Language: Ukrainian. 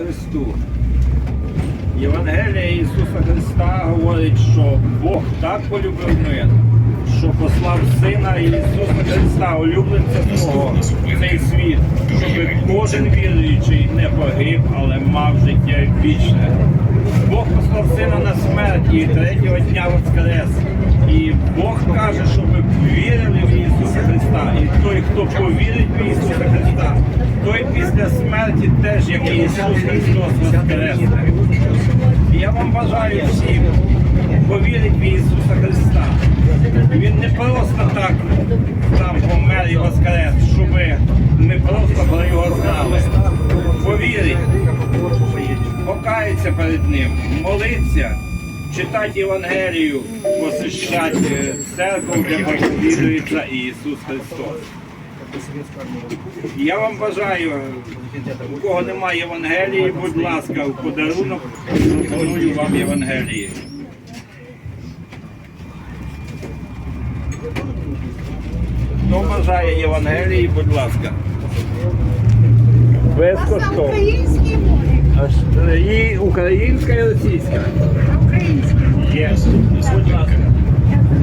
Христу. Євангелія Ісуса Христа говорить, що Бог так полюбив мир, що послав Сина Ісуса Христа, улюбленця свого, цей світ, щоб кожен віруючий не погиб, але мав життя вічне. Бог послав сина на смерть і третього дня воскрес. І Бог каже, щоб той, хто повірить в Ісуса Христа, той після смерті теж, як Ісус Христос воскресне. Я вам бажаю всім повірити в Ісуса Христа. Він не просто так там помер і воскрес, щоб ми просто про його знали. Повірить, покаятися перед ним, молитися, читати Євангелію, посещати е, церкву, де проповідується Ісус Христос. Я вам бажаю, у кого немає Євангелії, будь ласка, в подарунок пропоную вам Євангелії. Хто бажає Євангелії, будь ласка. Безкоштовно. Українській мові. Ж- І українська, і російська. Українській. Є. Будь ласка.